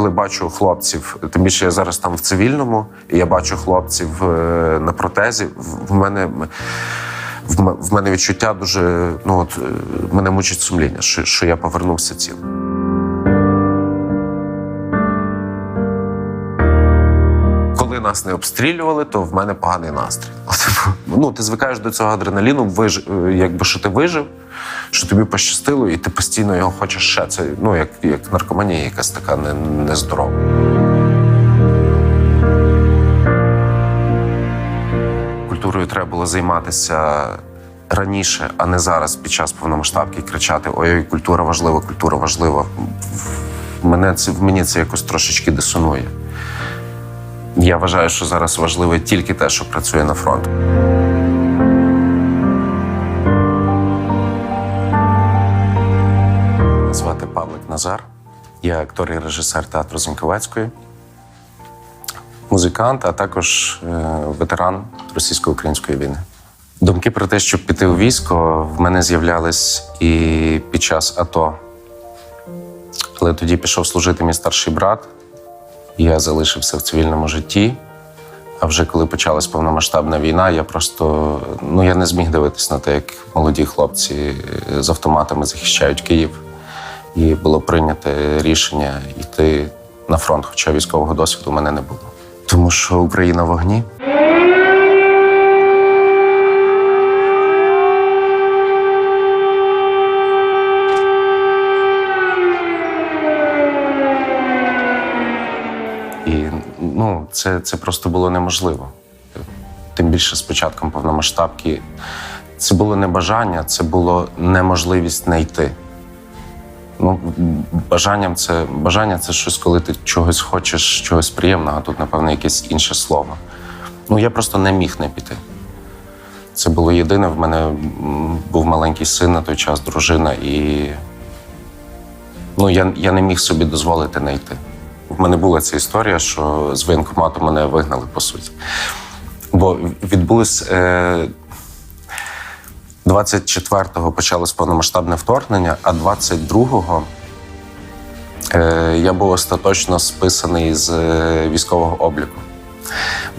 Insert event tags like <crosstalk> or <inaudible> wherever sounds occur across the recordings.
Коли бачу хлопців, тим більше я зараз там в цивільному, і я бачу хлопців е, на протезі, в мене. В мене відчуття дуже ну от е, мене мучить сумління, що, що я повернувся цілим. Нас не обстрілювали, то в мене поганий настрій. Типу, Ну, ти звикаєш до цього адреналіну, виж... е, якби що ти вижив, що тобі пощастило, і ти постійно його хочеш ще. Це ну як, як наркоманія, якась така не, нездорова. Культурою треба було займатися раніше, а не зараз, під час повномасштабки, кричати: Ой, культура важлива, культура важлива. Мене це в мені це якось трошечки дисонує. Я вважаю, що зараз важливе тільки те, що працює на фронт. Звати Павлик Назар. Я актор і режисер театру Зіньковецької, музикант, а також е, ветеран російсько-української війни. Думки про те, щоб піти у військо, в мене з'являлись і під час АТО. Але тоді пішов служити мій старший брат. Я залишився в цивільному житті. А вже коли почалась повномасштабна війна, я просто ну я не зміг дивитись на те, як молоді хлопці з автоматами захищають Київ. І було прийнято рішення йти на фронт, хоча військового досвіду в мене не було. Тому що Україна в вогні. Це, це просто було неможливо. Тим більше з початком повномасштабки. Це було не бажання, це було неможливість не йти. Ну, бажанням це бажання це щось, коли ти чогось хочеш, чогось приємного, а тут, напевно, якесь інше слово. Ну, я просто не міг не піти. Це було єдине. В мене був маленький син на той час, дружина, і ну, я, я не міг собі дозволити не йти. В мене була ця історія, що з воєнкомату мене вигнали по суті. Бо відбулось е, 24-го почалось повномасштабне вторгнення, а 22-го е, я був остаточно списаний з е, військового обліку.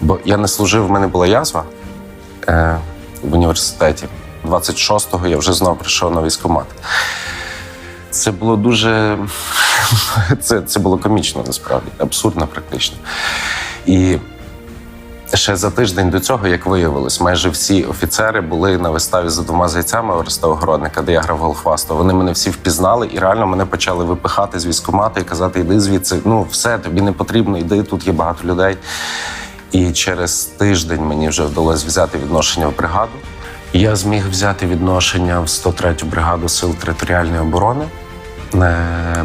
Бо я не служив, в мене була язва е, в університеті. 26-го я вже знову прийшов на військкомат. Це було дуже. <laughs> Це, це було комічно насправді, абсурдно практично. І ще за тиждень до цього, як виявилось, майже всі офіцери були на виставі за двома зайцями Ореста Огородника, де я грав голхвасту. Вони мене всі впізнали і реально мене почали випихати з військкомату і казати: йди звідси, ну все, тобі не потрібно, йди, тут є багато людей. І через тиждень мені вже вдалося взяти відношення в бригаду. Я зміг взяти відношення в 103-ю бригаду сил територіальної оборони,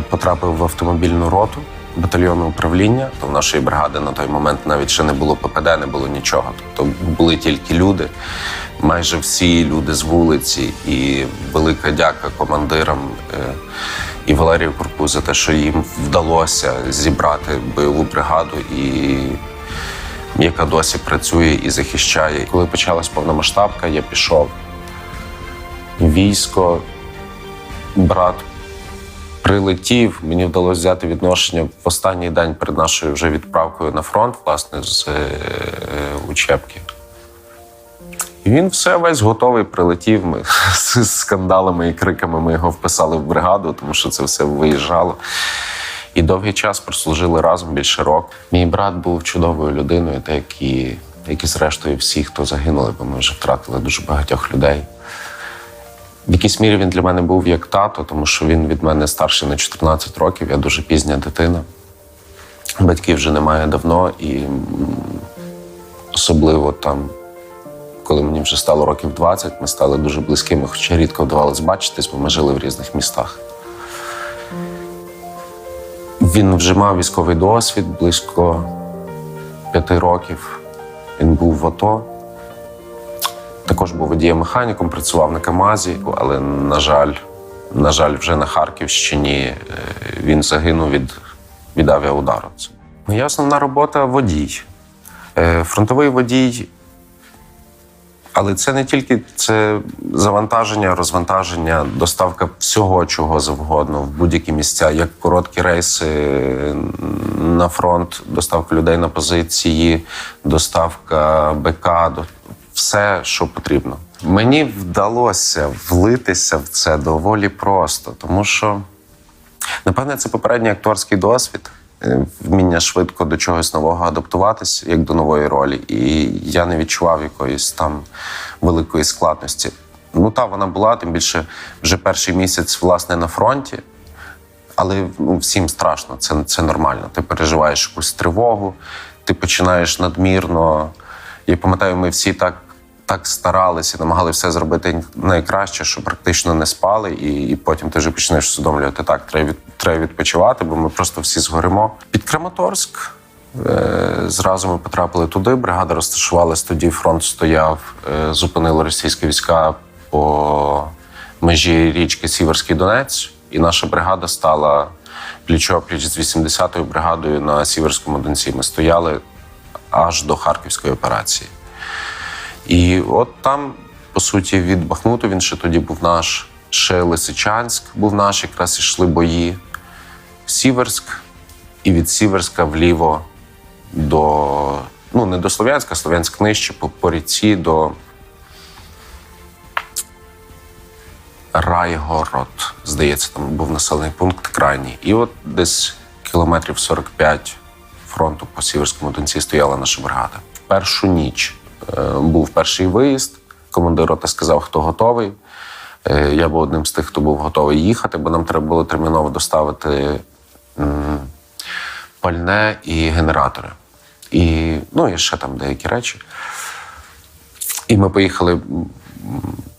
потрапив в автомобільну роту батальйону управління. В нашої бригади на той момент навіть ще не було ППД, не було нічого. Тобто були тільки люди, майже всі люди з вулиці, і велика дяка командирам е, і Валерію Курку за те, що їм вдалося зібрати бойову бригаду і яка досі працює і захищає. Коли почалась повномасштабка, я пішов в військо. Брат прилетів. Мені вдалося взяти відношення в останній день перед нашою вже відправкою на фронт, власне, з е, учебки. І він все весь готовий прилетів. Ми <laughs> з скандалами і криками ми його вписали в бригаду, тому що це все виїжджало. І довгий час прослужили разом більше року. Мій брат був чудовою людиною, так і, як і зрештою всі, хто загинули, бо ми вже втратили дуже багатьох людей. В якійсь мірі він для мене був як тато, тому що він від мене старший на 14 років, я дуже пізня дитина. Батьків вже немає давно, і особливо там, коли мені вже стало років 20, ми стали дуже близькими, хоча рідко вдавалося бачитись, бо ми жили в різних містах. Він вже мав військовий досвід близько п'яти років. Він був в АТО. Також був водієм механіком, працював на Камазі, але, на жаль, на жаль, вже на Харківщині е, він загинув від, від авіаудару. Моя основна робота водій. Е, Фронтовий водій Але це не тільки це завантаження, розвантаження, доставка всього, чого завгодно в будь-які місця, як короткі рейси на фронт, доставка людей на позиції, доставка БК, все, що потрібно. Мені вдалося влитися в це доволі просто, тому що Напевне, це попередній акторський досвід, е, вміння швидко до чогось нового адаптуватись, як до нової ролі. І я не відчував якоїсь там великої складності. Ну, та вона була, тим більше вже перший місяць, власне, на фронті. Але ну, всім страшно, це, це нормально. Ти переживаєш якусь тривогу, ти починаєш надмірно. Я пам'ятаю, ми всі так, так старалися, намагали все зробити найкраще, що практично не спали, і, і потім ти вже почнеш усвідомлювати, так, треба, від, треба відпочивати, бо ми просто всі згоримо. Під Краматорськ е, зразу ми потрапили туди. Бригада розташувалась тоді, фронт стояв, е, зупинили російські війська по межі річки Сіверський Донець, і наша бригада стала пліч-опліч з 80-ю бригадою на Сіверському Донці. Ми стояли аж до Харківської операції. І от там, по суті, від Бахмуту він ще тоді був наш, ще Лисичанськ був наш, якраз ішли бої. Сіверськ, і від Сіверська вліво до. Ну, не до Слов'янська, Слов'янськ нижче, по, по ріці до Райгород. Здається, там був населений пункт крайній. І от десь кілометрів 45 фронту по Сіверському Донці стояла наша бригада. В першу ніч був перший виїзд. Командир роти сказав, хто готовий. Е, Я був одним з тих, хто був готовий їхати, бо нам треба було терміново доставити пальне і генератори. І, ну, і ще там деякі речі. І ми поїхали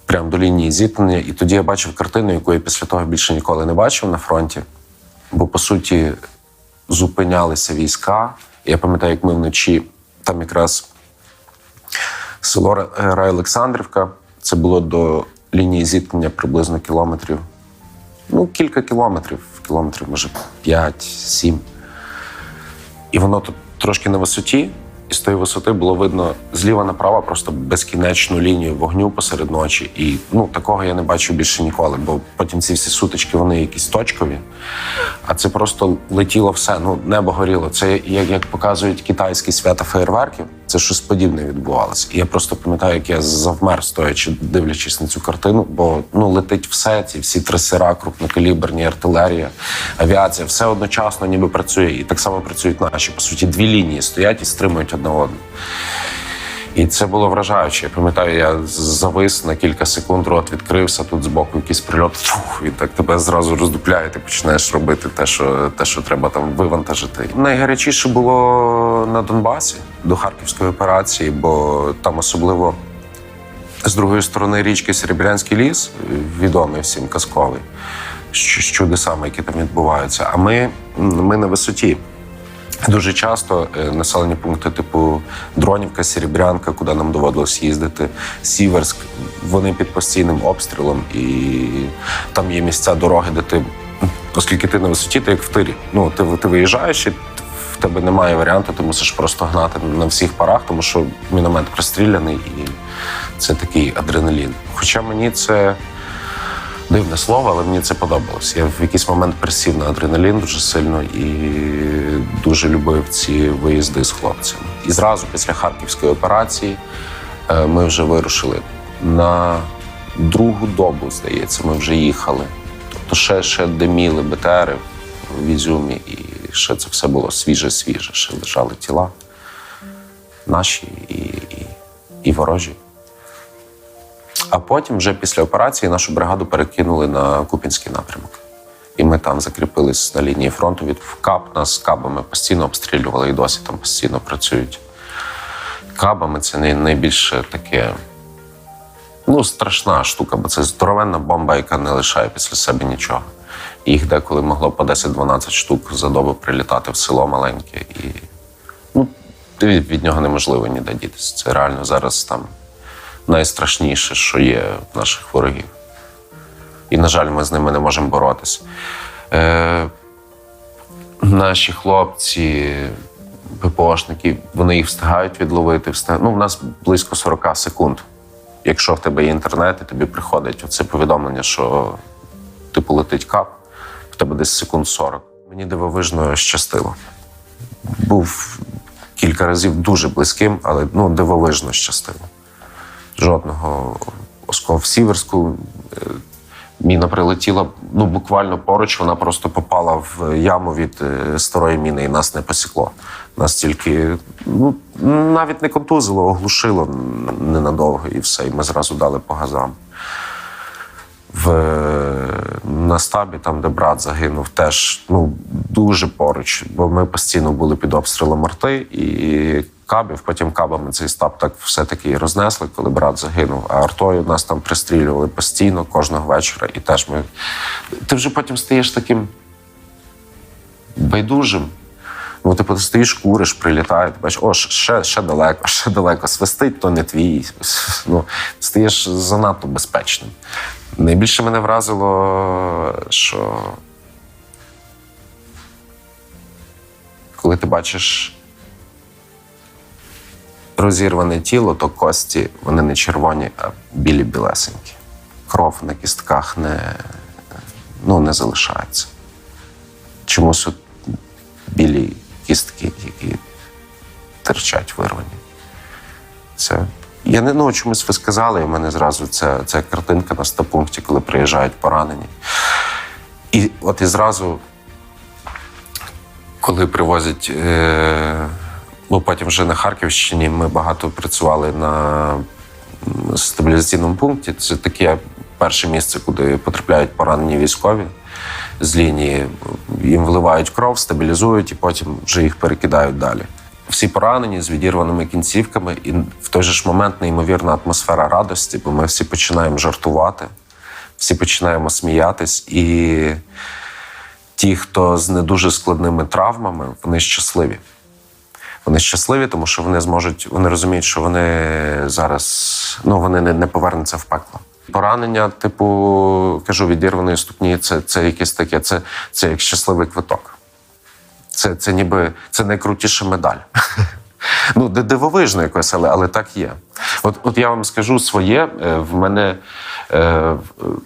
прямо до лінії зіткнення, і тоді я бачив картину, яку я після того більше ніколи не бачив на фронті. Бо, по суті, зупинялися війська. Я пам'ятаю, як ми вночі там якраз село Ра- Райолександрівка. Це було до лінії зіткнення приблизно кілометрів. Ну, кілька кілометрів, кілометрів, може, 5-7. І воно тут трошки на висоті, і з тої висоти було видно зліва направо просто безкінечну лінію вогню посеред ночі. І ну, такого я не бачив більше ніколи, бо потім ці всі сутички вони якісь точкові. А це просто летіло все. Ну, небо горіло. Це як показують китайські свята феєрверків. Це щось подібне відбувалося. І я просто пам'ятаю, як я завмер, стоячи, дивлячись на цю картину, бо ну летить все, ці всі трасера, крупнокаліберні, артилерія, авіація, все одночасно ніби працює. І так само працюють наші. По суті, дві лінії стоять і стримують одне одну. І це було вражаюче. Я пам'ятаю, я завис на кілька секунд, рот відкрився, тут збоку якийсь прильот, фух, він так тебе зразу роздупляє, ти починаєш робити те, що, те, що треба там вивантажити. Найгарячіше було на Донбасі до Харківської операції, бо там особливо з другої сторони річки Серебрянський ліс, відомий всім казковий, з з чудесами, які там відбуваються. А ми, ми на висоті. Дуже часто е, населені пункти, типу Дронівка, Серебрянка, куди нам доводилось їздити, Сіверськ, вони під постійним обстрілом, і там є місця дороги, де ти, оскільки ти на висоті, ти як в тирі. Ну, ти, ти виїжджаєш і в тебе немає варіанту, ти мусиш просто гнати на всіх парах, тому що міномет пристріляний, і це такий адреналін. Хоча мені це дивне слово, але мені це подобалось. Я в якийсь момент присів на адреналін дуже сильно і дуже любив ці виїзди з хлопцями. І зразу після харківської операції е, ми вже вирушили на другу добу, здається, ми вже їхали. Тобто ще, ще диміли БТРи в Ізюмі, і ще це все було свіже-свіже. Ще лежали тіла наші і, і, і ворожі. А потім, вже після операції, нашу бригаду перекинули на Купінський напрямок. І ми там закріпились на лінії фронту. Від КАП нас кабами постійно обстрілювали і досі там постійно працюють. Кабами це най- найбільше таке ну, страшна штука, бо це здоровенна бомба, яка не лишає після себе нічого. Їх деколи могло по 10-12 штук за добу прилітати в село маленьке. І ну, від нього неможливо ніде дітися. Це реально зараз там найстрашніше, що є в наших ворогів. І, на жаль, ми з ними не можемо боротися. Е, наші хлопці, ППОшники, вони їх встигають відловити. Встигають. Ну, в нас близько 40 секунд якщо в тебе є інтернет, і тобі приходить оце повідомлення, що типу летить кап, в тебе десь секунд 40. Мені дивовижно щастило. Був кілька разів дуже близьким, але ну, дивовижно щастило. Жодного осколу в Сіверську. е, Міна прилетіла ну, буквально поруч, вона просто попала в яму від е, старої міни і нас не посікло. Нас тільки ну, навіть не контузило, оглушило ненадовго і все. І ми зразу дали по газам. В, е, на стабі, там, де брат загинув, теж ну, дуже поруч, бо ми постійно були під обстрілом арти і кабів. Потім кабами цей стаб так все-таки рознесли, коли брат загинув. А артою нас там пристрілювали постійно кожного вечора. І теж ми. Ти вже потім стаєш таким байдужим. Ну, типу, ти стоїш, куриш, прилітають, бачиш, о, ще, ще далеко, <laughs> ще далеко, свистить, то не твій. <laughs> Ну, стаєш занадто безпечним. Найбільше мене вразило, що коли ти бачиш розірване тіло, то кості вони не червоні, а білі білесенькі. Кров на кістках не, ну, не залишається. Чомусь от білі кістки, які терчать вирвані. Це. Я не ну, чомусь ви сказали, і в мене зразу ця, ця картинка на стапункті, коли приїжджають поранені. І от і зразу, коли привозять, е, ну потім вже на Харківщині ми багато працювали на стабілізаційному пункті. Це таке перше місце, куди потрапляють поранені військові з лінії. Їм вливають кров, стабілізують і потім вже їх перекидають далі. Всі поранені з відірваними кінцівками, і в той же ж момент неймовірна атмосфера радості, бо ми всі починаємо жартувати, всі починаємо сміятись, і ті, хто з не дуже складними травмами, вони щасливі. Вони щасливі, тому що вони зможуть, вони розуміють, що вони зараз ну вони не, не повернуться в пекло. Поранення, типу, кажу, відірваної ступні, це, це якесь таке, це, це як щасливий квиток. Це, це ніби це найкрутіша медаль. <laughs> Ну, дивовижно якось, але, але так є. От, от я вам скажу своє, е, в мене, е,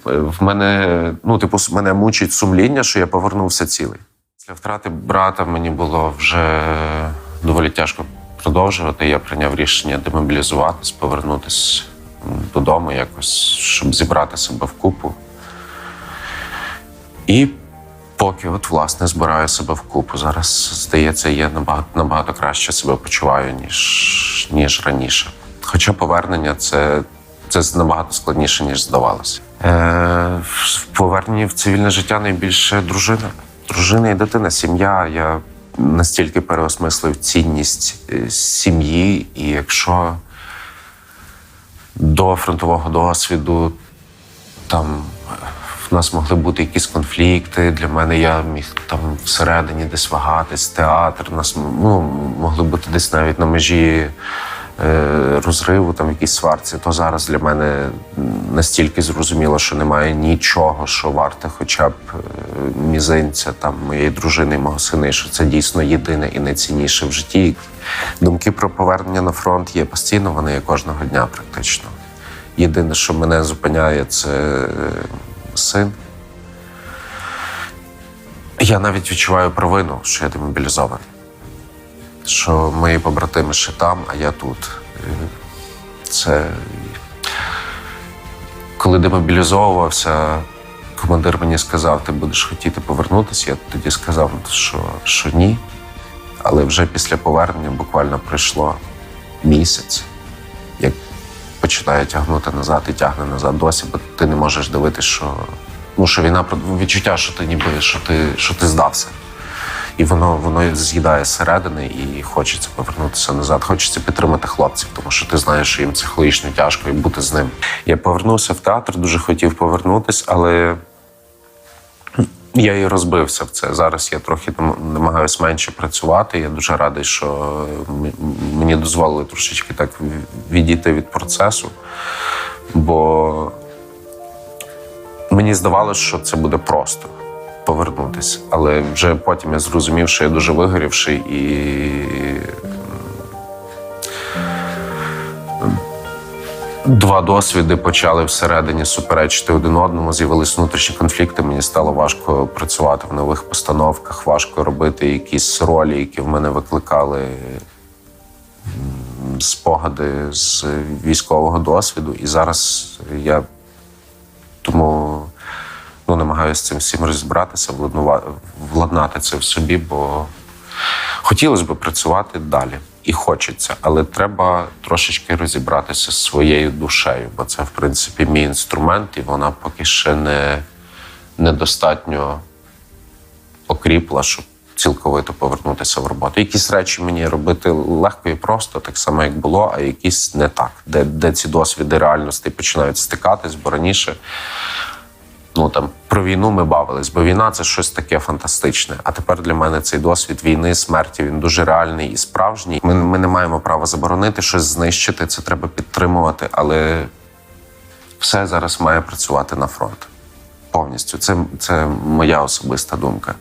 в- мене, ну, типу, мене мучить сумління, що я повернувся цілий. Після втрати брата мені було вже доволі тяжко продовжувати. Я прийняв рішення демобілізуватись, повернутися додому якось, щоб зібрати себе вкупу. І поки от власне збираю себе вкупу. Зараз здається, я набагато набагато краще себе почуваю, ніж, ніж раніше. Хоча повернення це, це набагато складніше, ніж здавалося. Е, в поверненні в цивільне життя найбільше дружина. Дружина і дитина, сім'я. Я настільки переосмислив цінність е, сім'ї, і якщо до фронтового досвіду там в нас могли бути якісь конфлікти. Для мене я міг там всередині десь вагатись, театр. Нас ну, могли бути десь навіть на межі розриву, там якісь сварці. То зараз для мене настільки зрозуміло, що немає нічого, що варте, хоча б е, мізинця там моєї дружини і мого сина, і що це дійсно єдине і найцінніше в житті. Думки про повернення на фронт є постійно, вони є кожного дня практично. Єдине, що мене зупиняє, це е, син. Я навіть відчуваю провину, що я демобілізований. Що мої побратими ще там, а я тут. Це коли демобілізовувався, командир мені сказав, ти будеш хотіти повернутися. Я тоді сказав, що, що ні. Але вже після повернення буквально пройшло місяць, як починає тягнути назад і тягне назад досі, бо ти не можеш дивитися, що, ну, що війна відчуття, що ти ніби що ти, що ти здався. І воно, воно з'їдає зсередини, і хочеться повернутися назад. Хочеться підтримати хлопців, тому що ти знаєш, що їм психологічно тяжко і бути з ним. Я повернувся в театр, дуже хотів повернутися, але я і розбився в це. Зараз я трохи нам- намагаюсь менше працювати. Я дуже радий, що мені дозволили трошечки так відійти від процесу, бо мені здавалося, що це буде просто повернутися. Але вже потім я зрозумів, що я дуже вигорівший і. Два досвіди почали всередині суперечити один одному. З'явились внутрішні конфлікти. Мені стало важко працювати в нових постановках, важко робити якісь ролі, які в мене викликали спогади з військового досвіду. І зараз я намагаюся з цим всім розібратися, владнати це в собі, бо хотілося б працювати далі. І хочеться, але треба трошечки розібратися з своєю душею, бо це, в принципі, мій інструмент, і вона поки ще не недостатньо окріпла, щоб цілковито повернутися в роботу. Якісь речі мені робити легко і просто, так само як було, а якісь не так, де, де ці досвіди реальності починають стикатись, бо раніше ну там про війну ми бавились, бо війна це щось таке фантастичне. А тепер для мене цей досвід війни, смерті він дуже реальний і справжній. Ми, ми не маємо права заборонити щось знищити. Це треба підтримувати, але все зараз має працювати на фронт. Повністю. Це, це моя особиста думка.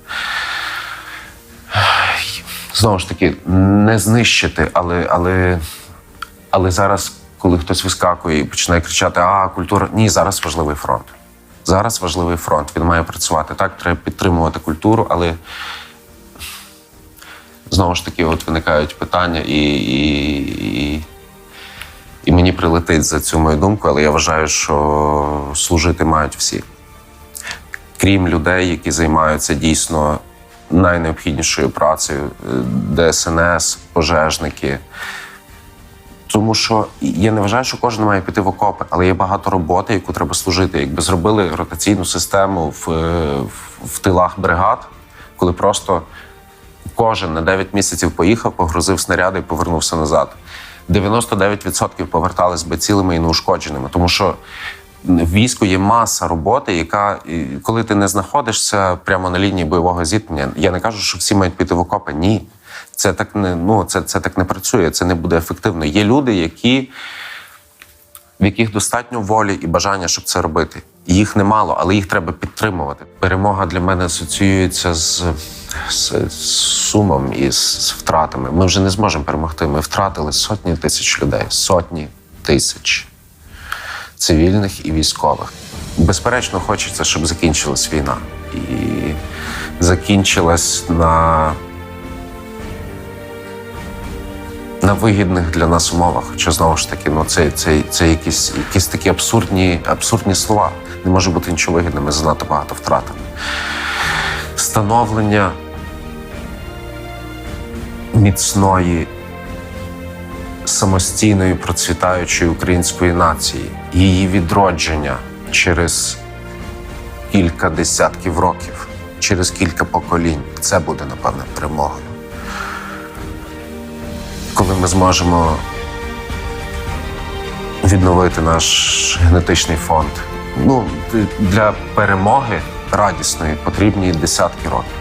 Знову ж таки, не знищити, але, але, але зараз, коли хтось вискакує і починає кричати: А, культура. Ні, зараз важливий фронт. Зараз важливий фронт. Він має працювати так, треба підтримувати культуру, але знову ж таки, от виникають питання, і, і, і, і мені прилетить за цю мою думку, але я вважаю, що служити мають всі. Крім людей, які займаються дійсно найнеобхіднішою працею, е, ДСНС, пожежники. Тому що я не вважаю, що кожен має піти в окопи, але є багато роботи, яку треба служити. Якби зробили ротаційну систему в, е, в, в тилах бригад, коли просто кожен на 9 місяців поїхав, погрузив снаряди і повернувся назад. 99% повертались би цілими і неушкодженими, тому що в війську є маса роботи, яка коли ти не знаходишся прямо на лінії бойового зіткнення, я не кажу, що всі мають піти в окопи. Ні. Це так не ну це, це так не працює, це не буде ефективно. Є люди, які в яких достатньо волі і бажання, щоб це робити. Їх немало, але їх треба підтримувати. Перемога для мене асоціюється з, з, з сумом і з, з втратами. Ми вже не зможемо перемогти. Ми втратили сотні тисяч людей, сотні тисяч цивільних і військових. Безперечно, хочеться, щоб закінчилась війна. І закінчилась на на вигідних для нас умовах. Хоча знову ж таки, ну це, це, це якісь, якісь такі абсурдні, абсурдні слова. Не може бути нічого вигідним, ми занадто багато втратили. Становлення міцної, самостійної, процвітаючої української нації, її відродження через кілька десятків років, через кілька поколінь. Це буде, напевне, перемогою коли ми зможемо відновити наш генетичний фонд. Ну, для перемоги радісної потрібні десятки років.